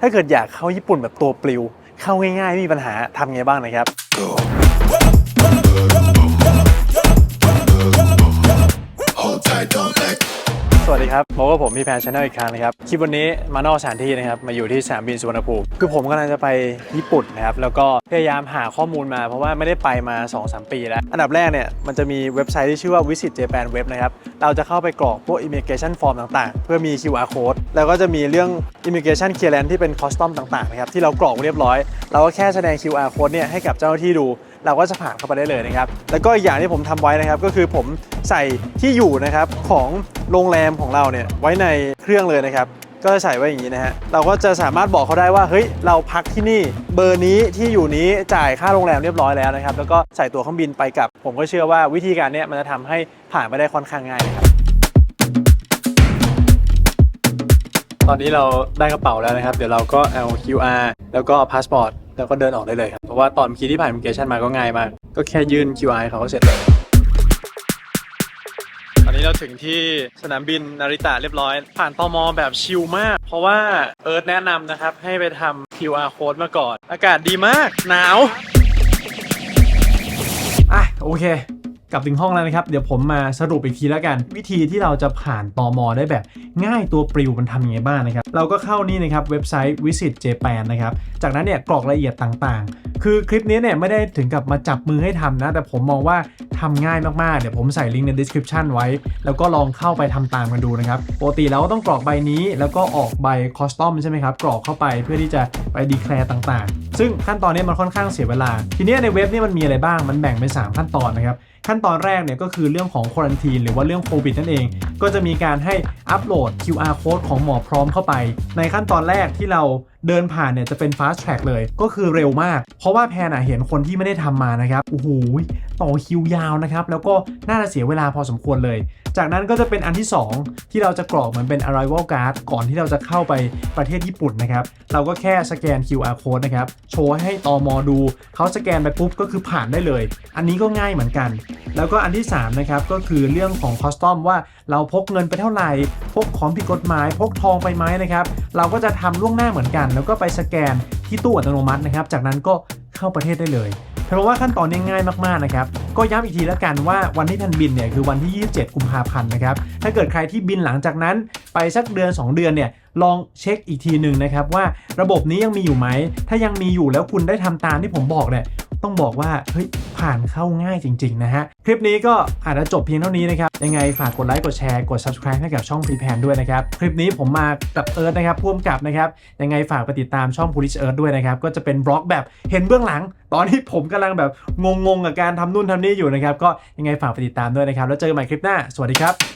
ถ้าเกิดอยากเข้าญี่ปุ่นแบบตัวปลิว เข้าง่ายๆไม่มีปัญหาทำไงบ้างนะครับ ครับพบกับผมพี่แพนชาแนลอีกครั้งนะครับ คลิปวันนี้มานอกสถานที่นะครับ มาอยู่ที่สนามบินสุวรรณภูมิ คือผมกำลังจะไปญี่ปุ่นนะครับ แล้วก็พยายามหาข้อมูลมา เพราะว่าไม่ได้ไปมา 2-3 ปีแล้ว อันดับแรกเนี่ย มันจะมีเว็บไซต์ที่ชื่อว่า Visit Japan Web นะครับ เราจะเข้าไปกรอกพวก immigration form ต่างๆ เพื่อมี QR code แล้วก็จะมีเรื่อง immigration clearance ที่เป็น custom ต่างๆนะครับ ที่เรากรอกเรียบร้อย เราก็แค่แสดง QR code เนี่ยให้กับเจ้าหน้าที่ดู เราก็จะผ่านเข้าไปได้เลยนะครับ แล้วก็อีกอย่างที่ผมทำไว้นะครับ ก็คือผมใส่ที่อยู่นะครับของโรงแรมของเราเนี่ยไว้ในเครื่องเลยนะครับ ก็จะใส่ไว้อย่างนี้นะฮะ เราก็จะสามารถบอกเขาได้ว่าเฮ้ยเราพักที่นี่เบอร์นี้ที่อยู่นี้จ่ายค่าโรงแรมเรียบร้อยแล้วนะครับ แล้วก็ใส่ตัวเครื่องบินไปกับ ผมก็เชื่อว่าวิธีการเนี้ยมันจะทำให้ผ่านไปได้ค่อนข้างง่ายนะครับตอนนี้เราได้กระเป๋าแล้วนะครับ เดี๋ยวเราก็เอา QR แล้วก็พาสปอร์ต แล้วก็เดินออกได้เลยครับเพราะว่าตอนเมื่อกี้ที่ผ่าน immigration มาก็ง่ายมาก ก็แค่ยื่น QR ให้เขาก็เสร็จเลย ตอนนี้เราถึงที่สนามบินนาริตะเรียบร้อย ผ่านตมแบบชิลมาก เพราะว่าเอิร์ธแนะนำนะครับ ให้ไปทำ QR code มาก่อน อากาศดีมาก หนาว อะโอเคก ลับถึงห้องแล้วนะครับ เดี๋ยวผมมาสรุปอีกทีแล้วกัน วิธีที่เราจะผ่านตอมอได้แบบง่ายตัวปลิวมันทำยังไงบ้างนะครับ เราก็เข้านี่นะครับเว็บไซต์ visit japan นะครับ จากนั้นเนี่ยกรอกรายละเอียดต่างๆ คือคลิปนี้เนี่ยไม่ได้ถึงกับมาจับมือให้ทำนะ แต่ผมมองว่าทำง่ายมากๆ เดี๋ยวผมใส่ลิงก์ใน description ไว้ แล้วก็ลองเข้าไปทำตามกันดูนะครับปกติเราก็ต้องกรอกใบนี้ แล้วก็ออกใบคอสตอมใช่ไหมครับ กรอกเข้าไปเพื่อที่จะไปดีแคลร์ต่างๆ ซึ่งขั้นตอนนี้มันค่อนข้างเสียเวลา ทีนี้ในเว็บนี่มันมีอะไรบ้าง มันแบ่งเป็น 3 ขั้นตอนนะครับ ขั้นตอนตอนแรกเนี่ยก็คือเรื่องของควอนตีนหรือว่าเรื่องโควิดนั่นเอง ก็จะมีการให้อัปโหลด QR code ของหมอพร้อมเข้าไป ในขั้นตอนแรกที่เราเดินผ่านเนี่ยจะเป็น fast track เลย ก็คือเร็วมาก เพราะว่าแพนอะเห็นคนที่ไม่ได้ทำมานะครับโอ้โห ต่อคิวยาวนะครับ แล้วก็น่าจะเสียเวลาพอสมควรเลย จากนั้นก็จะเป็นอันที่ 2 ที่เราจะกรอกเหมือนเป็น arrival card ก่อนที่เราจะเข้าไปประเทศญี่ปุ่นนะครับ เราก็แค่สแกน QR code นะครับ โชว์ให้ตอมอดู เขาสแกนไปปุ๊บก็คือผ่านได้เลย อันนี้ก็ง่ายเหมือนกัน แล้วก็อันที่3นะครับก็คือเรื่องของคอสตอมว่าเราพกเงินไปเท่าไหร่พกของผิดกฎหมายพกทองไปไหมนะครับ เราก็จะทำล่วงหน้าเหมือนกัน แล้วก็ไปสแกนที่ตู้อัตโนมัตินะครับ จากนั้นก็เข้าประเทศได้เลย เพราะว่าขั้นตอนง่ายมากๆนะครับก็ย้ำอีกทีแล้วกันว่าวันที่ท่านบินเนี่ยคือวันที่ 27 กุมภาพันธ์นะครับถ้าเกิดใครที่บินหลังจากนั้นไปสักเดือน 2 เดือนเนี่ยลองเช็คอีกทีหนึ่งนะครับว่าระบบนี้ยังมีอยู่ไหม ถ้ายังมีอยู่แล้วคุณได้ทำตามที่ผมบอกเนี่ย ต้องบอกว่าเฮ้ยผ่านเข้าง่ายจริง ๆ นะฮะ คลิปนี้ก็อาจจะจบเพียงเท่านี้นะครับ ยังไงฝากกดไลค์กดแชร์กด subscribe ให้กับช่อง p r e p a n ด้วยนะครับ คลิปนี้ผมมากับเอิร์ธนะครับพ่วงกับนะครับ ยังไงฝากไปติดตามช่อง Police Earth ด้วยนะครับ ก็จะเป็นบล็อกแบบเห็นเบื้องหลัง ตอนที่ผมกำลังแบบงงๆกับการทำนู่นทำนี่อยู่นะครับก็ยังไงฝากไปติดตามด้วยนะครับแล้วเจอกันใหม่คลิปหน้าสวัสดีครับ